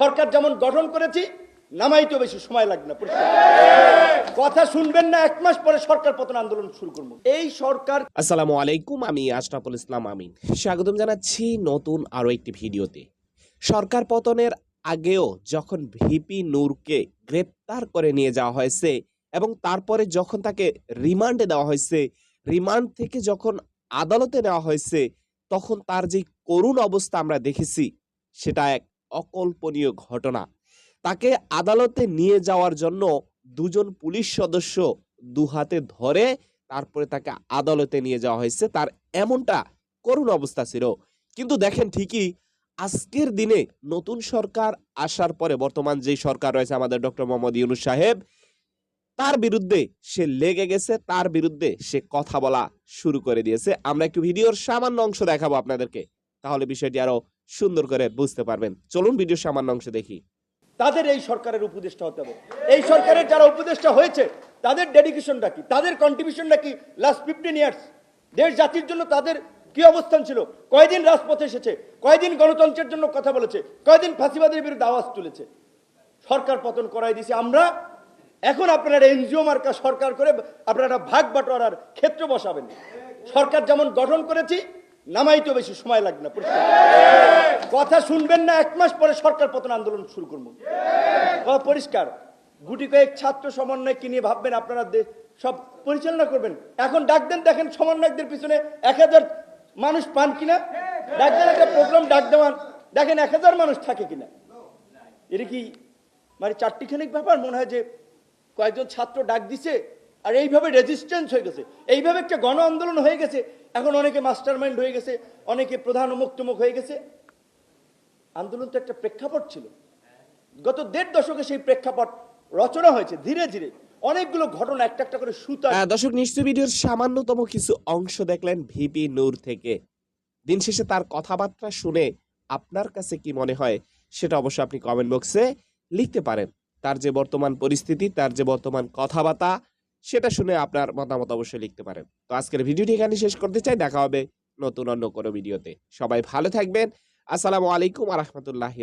সরকার যেমন গঠন করেছি, নামাইতেও বেশি সময় লাগবে না। কথা শুনবেন না, এক মাস পরে সরকার পতন আন্দোলন শুরু করব। এই সরকার আসসালামু আলাইকুম, আমি আশরাফুল ইসলাম আমিন। স্বাগতম জানাচ্ছি নতুন আরও একটি ভিডিওতে। সরকার পতনের আগেও যখন ভিপি নূরকে গ্রেপ্তার করে নিয়ে যাওয়া হয়েছে এবং তারপরে যখন তাকে রিমান্ডে দেওয়া হয়েছে, রিমান্ড থেকে যখন আদালতে নেওয়া হয়েছে, তখন তার যে করুণ অবস্থা আমরা দেখেছি, সেটা এক অকল্পনীয় ঘটনা। তাকে আদালতে নিয়ে যাওয়ার জন্য দুজন পুলিশ সদস্য দু হাতে ধরে তারপরে তাকে আদালতে নিয়ে যাওয়া হয়েছে। তার এমনটা করুণ অবস্থা ছিল। কিন্তু দেখেন ঠিকই আজকের দিনে নতুন সরকার আসার পরে, বর্তমান যে সরকার রয়েছে আমাদের ডক্টর মোহাম্মদ ইউনুস সাহেব, তার বিরুদ্ধে সে লেগে গেছে, তার বিরুদ্ধে সে কথা বলা শুরু করে দিয়েছে। আমরা একটু ভিডিওর সামান্য অংশ দেখাবো আপনাদেরকে। তাহলে বিষয়টি আরও সুন্দর করে বুঝতে পারবেন। চলুন ভিডিওর সামান্য অংশ দেখি। তাদের এই সরকারের উপদেষ্টা হতে হবে। এই সরকারের যারা উপদেষ্টা হয়েছে, তাদের ডেডিকেশনটা কি? তাদের কন্ট্রিবিউশনটা কি? লাস্ট ফিফটিন ইয়ার্স দেশ জাতির জন্য তাদের কি অবস্থান ছিল? কয়দিন রাজপথে এসেছে? কয়দিন গণতন্ত্রের জন্য কথা বলেছে? কয়দিন ফাঁসিবাদের বিরুদ্ধে আওয়াজ তুলেছে? সরকার পতন করাই দিয়েছে আমরা। এখন আপনারা এনজিও মার্কা সরকার করে আপনারা ভাগ বাটোয়ারার ক্ষেত্র বসাবেন। সরকার যেমন গঠন করেছি নামাইতেও বেশি সময় লাগবে না। কথা শুনবেন না, এক মাস পরে সরকার পতন আন্দোলন শুরু করব। পরিষ্কার। গুটি কয়েক ছাত্র সমন্বয়কে নিয়ে ভাববেন আপনারা সব পরিচালনা করবেন। এখন ডাক দেন, দেখেন সমন্বয়কদের পিছনে এক হাজার মানুষ পান কিনা? ডাক দেন একটা প্রোগ্রাম ডাক দেওয়ান। দেখেন এক হাজার মানুষ থাকে কিনা? এটা কি মানে চারটি চারটিখানিক ব্যাপার? মনে হয় যে কয়েকজন ছাত্র ডাক দিছে আর এইভাবে রেজিস্ট্যান্স হয়ে গেছে। এইভাবে একটা গণ আন্দোলন হয়ে গেছে। এখন অনেকে মাস্টার মাইন্ড হয়ে গেছে, অনেকে প্রধান অমুক তমুক হয়ে গেছে। আন্দোলন তো একটা প্রেক্ষাপট ছিল। গত দেড় দশকে সেই প্রেক্ষাপট রচনা হয়েছে ধীরে ধীরে। অনেকগুলো ঘটনা একটা একটা করে সুতা দর্শক নিশ্চয় ভিডিওর সামান্যতম কিছু অংশ দেখলেন ভিপি নূর থেকে। দিন শেষে তার কথাবার্তা শুনে আপনার কাছে কি মনে হয় সেটা অবশ্যই আপনি কমেন্ট বক্সে লিখতে পারেন। তার যে বর্তমান পরিস্থিতি, তার যে বর্তমান কথাবার্তা সেটা শুনে আপনার মতামত অবশ্যই লিখতে পারেন। তো আজকের ভিডিওটি এখানে শেষ করতে চাই। দেখা হবে নতুন অন্য কোনো ভিডিওতে। সবাই ভালো থাকবেন। আসসালামু আলাইকুম আ রহমতুল্লাহ